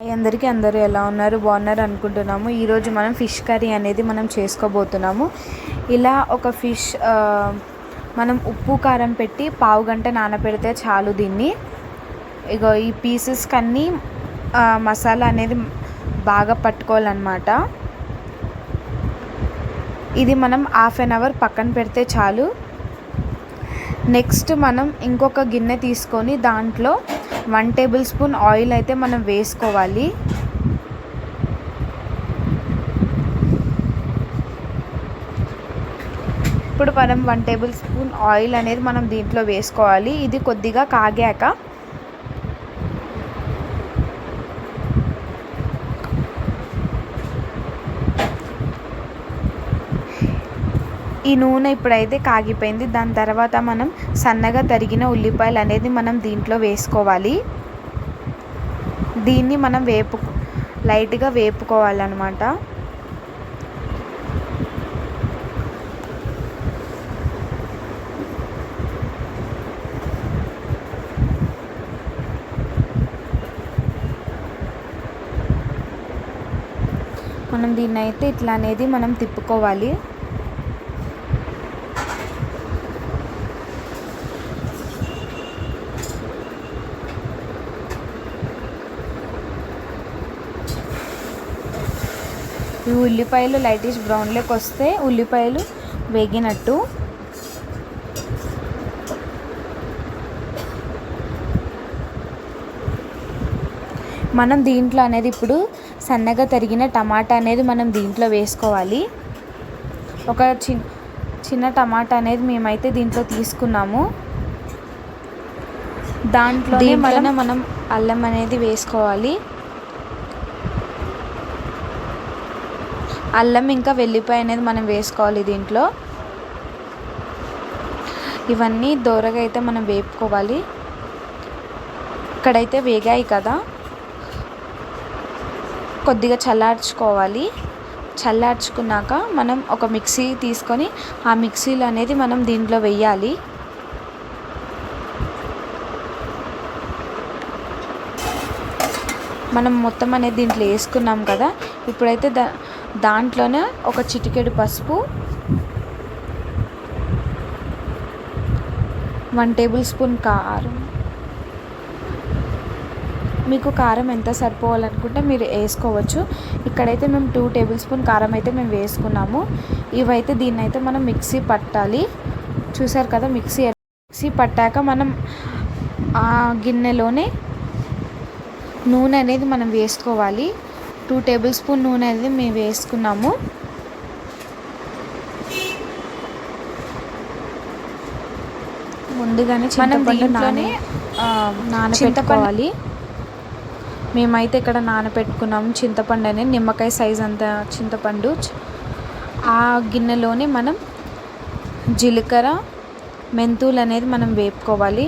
అందరికీ అందరూ ఎలా ఉన్నారు? బాగున్నారు అనుకుంటున్నాము. ఈరోజు మనం ఫిష్ కర్రీ అనేది మనం చేసుకోబోతున్నాము. ఇలా ఒక ఫిష్ మనం ఉప్పు కారం పెట్టి పావు గంట నానబెడితే చాలు దీన్ని. ఇగో ఈ పీసెస్ కన్నీ మసాలా అనేది బాగా పట్టుకోవాలన్నమాట. ఇది మనం హాఫ్ అన్ అవర్ పక్కన పెడితే చాలు. నెక్స్ట్ మనం ఇంకొక గిన్నె తీసుకొని దాంట్లో వన్ టేబుల్ స్పూన్ ఆయిల్ అయితే మనం వేసుకోవాలి. ఇప్పుడు మనం వన్ టేబుల్ స్పూన్ ఆయిల్ అనేది మనం దీంట్లో వేసుకోవాలి. ఇది కొద్దిగా కాగాక ఈ నూనె ఇప్పుడైతే కాగిపోయింది. దాని తర్వాత మనం సన్నగా తరిగిన ఉల్లిపాయలు అనేది మనం దీంట్లో వేసుకోవాలి. దీన్ని మనం వేపు లైట్గా వేపుకోవాలన్నమాట. మనం దీన్ని అయితే ఇట్లా అనేది మనం తిప్పుకోవాలి. ఈ ఉల్లిపాయలు లైటిష్ బ్రౌన్లోకి వస్తే ఉల్లిపాయలు వేగినట్టు. మనం దీంట్లో అనేది ఇప్పుడు సన్నగా తరిగిన టమాటా అనేది మనం దీంట్లో వేసుకోవాలి. ఒక చిన్న చిన్న టమాటా అనేది మేమైతే దీంట్లో తీసుకున్నాము. దాంట్లోనే మనం మనం అల్లం అనేది వేసుకోవాలి. అల్లం ఇంకా వెల్లిపాయ అనేది మనం వేసుకోవాలి దీంట్లో. ఇవన్నీ దోరగా అయితే మనం వేపుకోవాలి. ఇక్కడైతే వేగాయి కదా. కొద్దిగా చల్లార్చుకోవాలి. చల్లార్చుకున్నాక మనం ఒక మిక్సీ తీసుకొని ఆ మిక్సీలో అనేది మనం దీంట్లో వెయ్యాలి మనం మొత్తం అనేది దీంట్లో వేసుకున్నాం కదా. ఇప్పుడైతే దా దాంట్లోనే ఒక చిటికెడు పసుపు వన్ టేబుల్ స్పూన్ కారం. మీకు కారం ఎంత సరిపోవాలనుకుంటే మీరు వేసుకోవచ్చు. ఇక్కడైతే మేము టూ టేబుల్ స్పూన్ కారం అయితే మేము వేసుకున్నాము. ఇవైతే దీన్ని అయితే మనం మిక్సీ పట్టాలి. చూసారు కదా మిక్సీ మిక్సీ పట్టాక మనం ఆ గిన్నెలోనే నూనె అనేది మనం వేసుకోవాలి. టూ టేబుల్ స్పూన్ నూనె అనేది మేము వేసుకున్నాము. ముందుగానే మనం దీంట్లోనే నానబెట్టుకోవాలి మేమైతే ఇక్కడ నానబెట్టుకున్నాము చింతపండు అనేది నిమ్మకాయ సైజ్ అంత చింతపండు. ఆ గిన్నెలోనే మనం జీలకర్ర మెంతులు అనేది మనం వేపుకోవాలి.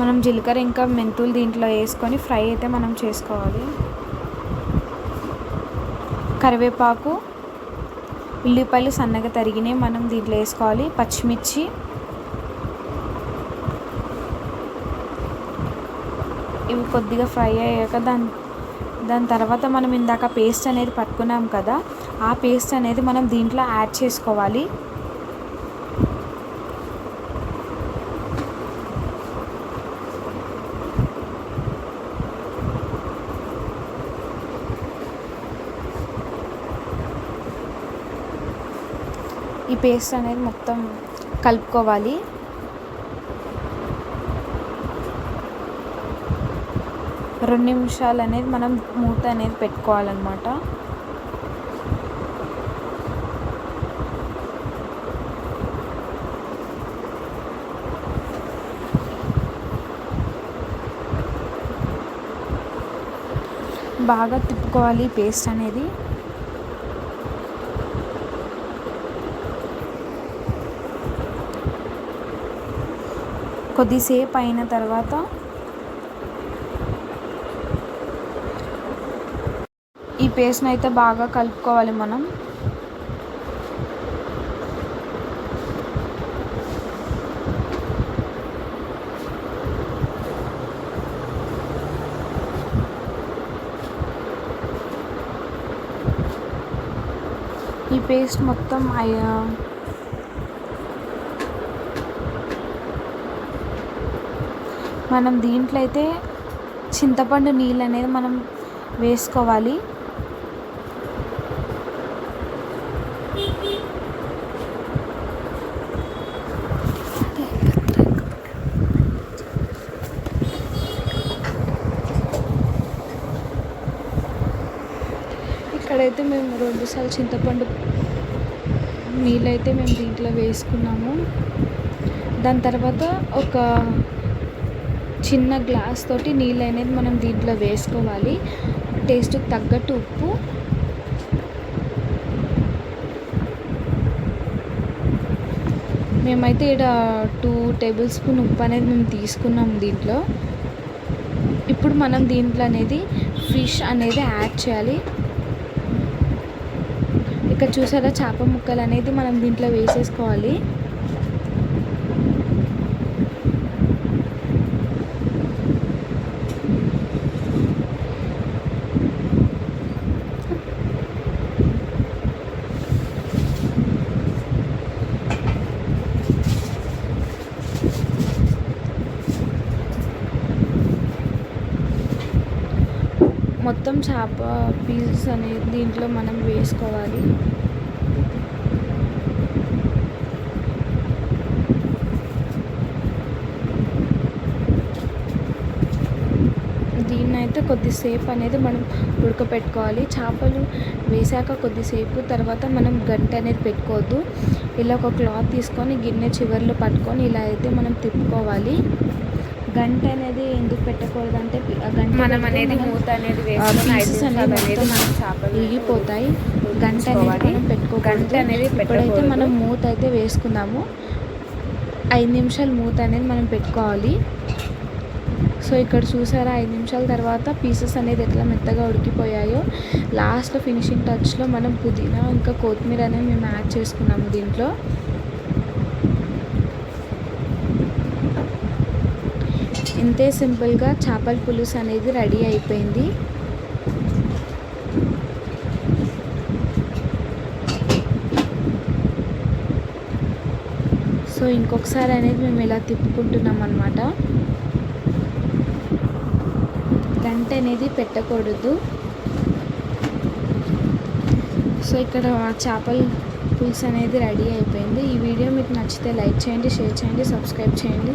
మనం జీలకర్ర ఇంకా మెంతులు దీంట్లో వేసుకొని ఫ్రై అయితే మనం చేసుకోవాలి. కరివేపాకు ఉల్లిపాయలు సన్నగా తరిగినవి మనం దీంట్లో వేసుకోవాలి. పచ్చిమిర్చి ఇవి కొద్దిగా ఫ్రై అయ్యాక దాని దాని తర్వాత మనం ఇందాక పేస్ట్ అనేది పట్టుకున్నాం కదా ఆ పేస్ట్ అనేది మనం దీంట్లో యాడ్ చేసుకోవాలి. పేస్ట్ అనేది మొత్తం కలుపుకోవాలి. రెండు నిమిషాలు అనేది మనం మూత అనేది పెట్టుకోవాలన్నమాట. బాగా తిప్పుకోవాలి పేస్ట్ అనేది. కొద్దిసేపు అయిన తర్వాత ఈ పేస్ట్ని అయితే బాగా కలుపుకోవాలి మనం. ఈ పేస్ట్ మొత్తం మనం దీంట్లో అయితే చింతపండు నీళ్ళు అనేది మనం వేసుకోవాలి. ఇక్కడైతే మేము రెండుసార్లు చింతపండు నీళ్ళైతే మేము దీంట్లో వేసుకున్నాము. దాని తర్వాత ఒక చిన్న గ్లాస్ తోటి నీళ్ళు అనేది మనం దీంట్లో వేసుకోవాలి. టేస్ట్కి తగ్గట్టు ఉప్పు. మేమైతే ఇక్కడ టూ టేబుల్ స్పూన్ ఉప్పు అనేది మేము తీసుకున్నాం దీంట్లో. ఇప్పుడు మనం దీంట్లో అనేది ఫిష్ అనేది యాడ్ చేయాలి. ఇక్కడ చూసారా చేప ముక్కలు అనేది మనం దీంట్లో వేసేసుకోవాలి. మొత్తం చేప పీసెస్ అనేది దీంట్లో మనం వేసుకోవాలి. దీన్నైతే కొద్దిసేపు అనేది మనం ఉడకపెట్టుకోవాలి. చేపలు వేసాక కొద్దిసేపు తర్వాత మనం గంట అనేది పెట్టుకోవద్దు. ఇలా ఒక క్లాత్ తీసుకొని గిన్నె చివర్లో పట్టుకొని ఇలా అయితే మనం తిప్పుకోవాలి. గంట అనేది ఎందుకు పెట్టకూడదు అంటే గంట మనం అనేది మూత అనేది గంట అనేది. మనం పెట్టుకోకూడదు గంట అనేది ఇప్పుడైతే. మనం మూత అయితే వేసుకుందాము ఐదు నిమిషాలు మూత అనేది మనం పెట్టుకోవాలి. సో ఇక్కడ చూసారా? ఐదు నిమిషాల తర్వాత పీసెస్ అనేది ఎట్లా మెత్తగా ఉడికిపోయాయో. లాస్ట్ ఫినిషింగ్ టచ్లో మనం పుదీనా ఇంకా కొత్తిమీర అనేది మేము యాడ్ చేసుకున్నాము దీంట్లో. ఇంతే సింపుల్గా చేపల పులుసు అనేది రెడీ అయిపోయింది. సో ఇంకొకసారి అనేది మేము ఇలా తిప్పుకుంటున్నాం అనమాట గంట అనేది పెట్టకూడదు. సో ఇక్కడ చేపల పులుసు అనేది రెడీ అయిపోయింది. ఈ వీడియో మీకు నచ్చితే లైక్ చేయండి షేర్ చేయండి సబ్స్క్రైబ్ చేయండి.